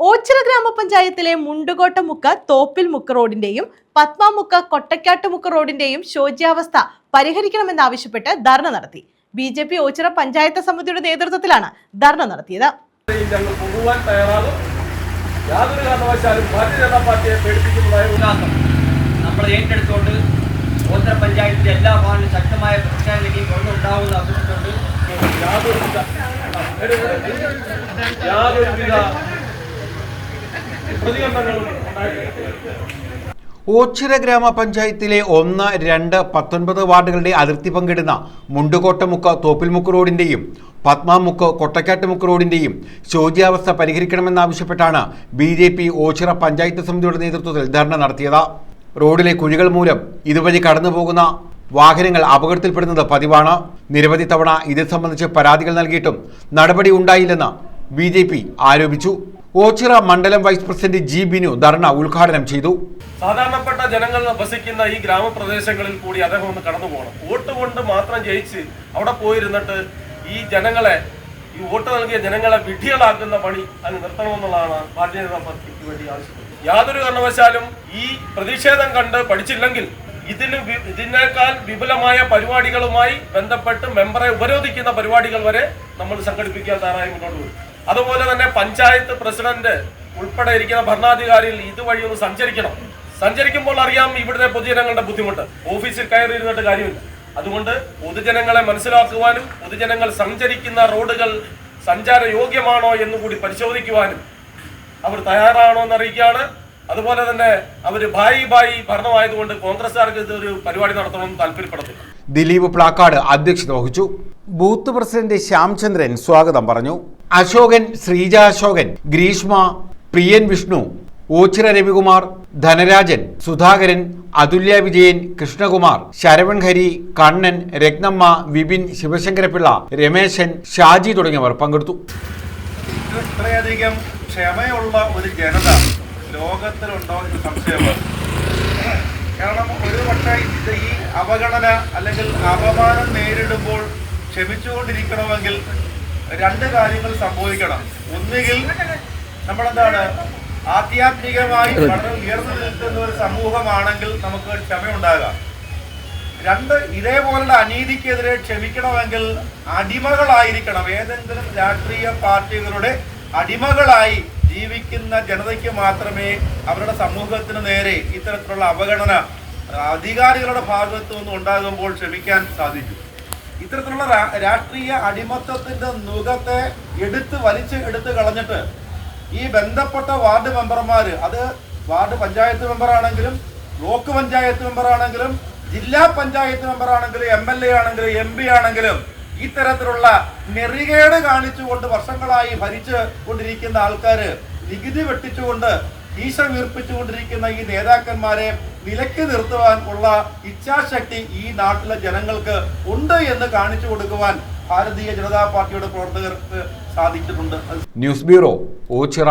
ഓച്ചിറ ഗ്രാമപഞ്ചായത്തിലെ മുണ്ടുകോട്ട മുണ്ടുകോട്ടമുക്ക് തോപ്പിൽ മുക്ക റോഡിന്റെയും പത്മാമുക്ക് കൊട്ടക്കാട്ടുമുക്ക് റോഡിന്റെയും ശോച്യാവസ്ഥ പരിഹരിക്കണമെന്നാവശ്യപ്പെട്ട് ധർണ നടത്തി. B J P Ochira panchayat സമിതിയുടെ നേതൃത്വത്തിലാണ് ധർണ നടത്തിയത്. ഞങ്ങൾ പോകുവാൻ തയ്യാറാകും യാതൊരു കാരണവശാലും ഭാരതീയ ജനതാ പാർട്ടിയെ പേടിപ്പിക്കുന്നതായ ഒരു ഉല്ലാസം നമ്മൾ ഏറ്റെടുത്തുകൊണ്ട് എല്ലാ ഭാഗങ്ങളിലും ശക്തമായ പ്രതിഷേധം തുറന്നുണ്ടാവുമെന്ന് അഭ്യർത്ഥിച്ചുകൊണ്ട് യാതൊരുവിധ യാതൊരുവിധ പ്രതികരണങ്ങളും ഉണ്ടായിട്ടില്ല ഓച്ചിറ ഗ്രാമപഞ്ചായത്തിലെ ഒന്ന് രണ്ട് പത്തൊൻപത് വാർഡുകളുടെ അതിർത്തി പങ്കിടുന്ന മുണ്ടുകോട്ടമുക്ക് തോപ്പിൽമുക്ക് റോഡിന്റെയും പത്മാമുക്ക് കൊട്ടക്കാട്ടുമുക്ക് റോഡിന്റെയും ശോച്യാവസ്ഥ പരിഹരിക്കണമെന്നാവശ്യപ്പെട്ടാണ് B J P Ochira panchayat സമിതിയുടെ നേതൃത്വത്തിൽ ധർണ നടത്തിയത്. റോഡിലെ കുഴികൾ മൂലം ഇതുവഴി കടന്നുപോകുന്ന വാഹനങ്ങൾ അപകടത്തിൽപ്പെടുന്നത് പതിവാണ്. നിരവധി തവണ ഇത് സംബന്ധിച്ച് പരാതികൾ നൽകിയിട്ടും നടപടി ഉണ്ടായില്ലെന്ന് ബി ആരോപിച്ചു. ഓച്ചിറ മണ്ഡലം vice president G Binu dharna ഉദ്ഘാടനം ചെയ്തു. സാധാരണപ്പെട്ട ജനങ്ങൾ വസിക്കുന്ന ഈ ഗ്രാമപ്രദേശങ്ങളിൽ കൂടി അദ്ദേഹം ഒന്ന് കടന്നു പോകണം. വോട്ട് കൊണ്ട് മാത്രം ജയിച്ച് അവിടെ പോയിരുന്നിട്ട് ഈ ജനങ്ങളെ ഈ വോട്ട് നൽകിയ ജനങ്ങളെ വിധികളാക്കുന്ന പണി അത് നിർത്തണമെന്നുള്ളതാണ് ഭാരതീയ ജനതാ പാർട്ടിക്ക് വേണ്ടി ആവശ്യപ്പെടുന്നത് യാതൊരു കാരണവശാലും ഈ പ്രതിഷേധം കണ്ട് പഠിച്ചില്ലെങ്കിൽ ഇതിന് ഇതിനേക്കാൾ വിപുലമായ പരിപാടികളുമായി ബന്ധപ്പെട്ട് മെമ്പറെ ഉപരോധിക്കുന്ന പരിപാടികൾ വരെ നമ്മൾ സംഘടിപ്പിക്കാൻ തയ്യാറായി മുന്നോട്ട് വരും അതുപോലെ തന്നെ പഞ്ചായത്ത് പ്രസിഡന്റ് ഉൾപ്പെടെ ഇരിക്കുന്ന ഭരണാധികാരികൾ ഇതുവഴി ഒന്ന് സഞ്ചരിക്കണം. സഞ്ചരിക്കുമ്പോൾ അറിയാം ഇവിടുത്തെ പൊതുജനങ്ങളുടെ ബുദ്ധിമുട്ട്. ഓഫീസിൽ കയറി ഇരുന്നിട്ട് കാര്യമില്ല. അതുകൊണ്ട് പൊതുജനങ്ങളെ മനസ്സിലാക്കുവാനും പൊതുജനങ്ങൾ സഞ്ചരിക്കുന്ന റോഡുകൾ സഞ്ചാര യോഗ്യമാണോ എന്ന് കൂടി പരിശോധിക്കുവാനും അവർ തയ്യാറാണോ എന്ന് അറിയിക്കുകയാണ് അതുപോലെ തന്നെ അവർ ഭായി ഭായി ഭരണമായതുകൊണ്ട് കോൺഗ്രസ്സുകാർക്ക് ഇതൊരു പരിപാടി നടത്തണമെന്ന് താല്പര്യപ്പെടുന്നില്ല. ദിലീപ് പ്ലാക്കാട് അധ്യക്ഷത വഹിച്ചു. ബൂത്ത് പ്രസിഡന്റ് ശ്യാംചന്ദ്രൻ സ്വാഗതം പറഞ്ഞു. അശോകൻ ശ്രീജ അശോകൻ ഗ്രീഷ്മ പ്രിയൻ വിഷ്ണു ഓച്ചിറ രവികുമാർ ധനരാജൻ സുധാകരൻ അതുല്യ വിജയൻ കൃഷ്ണകുമാർ ശരവൺ ഹരി കണ്ണൻ രത്നമ്മ വിപിൻ ശിവശങ്കരപിള്ള രമേശൻ ഷാജി തുടങ്ങിയവർ പങ്കെടുത്തു. ഇത്രയധികം ക്ഷമയുള്ള ഒരു ജനത ലോകത്തിലുണ്ടോ എന്ന് സംശയമാണ് കാരണം ഒരു പക്ഷേ ഇത് ഈ അവഗണന അല്ലെങ്കിൽ അപമാനം നേരിടുമ്പോൾ ക്ഷമിച്ചുകൊണ്ടിരിക്കണമെങ്കിൽ രണ്ട് കാര്യങ്ങൾ സംഭവിക്കണം. ഒന്നുകിൽ നമ്മളെന്താണ്? ആധ്യാത്മികമായി വളരെ ഉയർന്നു നിൽക്കുന്ന ഒരു സമൂഹമാണെങ്കിൽ നമുക്ക് ക്ഷമയുണ്ടാകാം. രണ്ട് ഇതേപോലുള്ള അനീതിക്കെതിരെ ക്ഷമിക്കണമെങ്കിൽ അടിമകളായിരിക്കണം. ഏതെങ്കിലും രാഷ്ട്രീയ പാർട്ടികളുടെ അടിമകളായി ജീവിക്കുന്ന ജനതയ്ക്ക് മാത്രമേ അവരുടെ സമൂഹത്തിന് നേരെ ഇത്തരത്തിലുള്ള അവഗണന അധികാരികളുടെ ഭാഗത്തു നിന്ന് ഉണ്ടാകുമ്പോൾ ക്ഷമിക്കാൻ സാധിക്കൂ. ഇത്തരത്തിലുള്ള രാഷ്ട്രീയ അടിമത്തത്തിന്റെ നുഖത്തെ എടുത്ത് വലിച്ച് എടുത്ത് കളഞ്ഞിട്ട് ഈ ബന്ധപ്പെട്ട വാർഡ് മെമ്പർമാർ അത് വാർഡ് പഞ്ചായത്ത് മെമ്പറാണെങ്കിലും ബ്ലോക്ക് പഞ്ചായത്ത് മെമ്പറാണെങ്കിലും ജില്ലാ പഞ്ചായത്ത് മെമ്പറാണെങ്കിലും എം എൽ എ ആണെങ്കിലും എം പി ആണെങ്കിലും ഇത്തരത്തിലുള്ള നെറികേട് കാണിച്ചുകൊണ്ട് വർഷങ്ങളായി ഭരിച്ചു കൊണ്ടിരിക്കുന്ന ആൾക്കാർ നികുതി വെട്ടിച്ചുകൊണ്ട് ഈശ വീർപ്പിച്ചുകൊണ്ടിരിക്കുന്ന ഈ നേതാക്കന്മാരെ വിലക്ക് നിർത്തുവാൻ ഉള്ള ഇച്ഛാശക്തി ഈ നാട്ടിലെ ജനങ്ങൾക്ക് ഉണ്ട് എന്ന് കാണിച്ചു കൊടുക്കുവാൻ ഭാരതീയ ജനതാ പാർട്ടിയുടെ പ്രവർത്തകർക്ക് സാധിച്ചിട്ടുണ്ട്. News bureau Ochira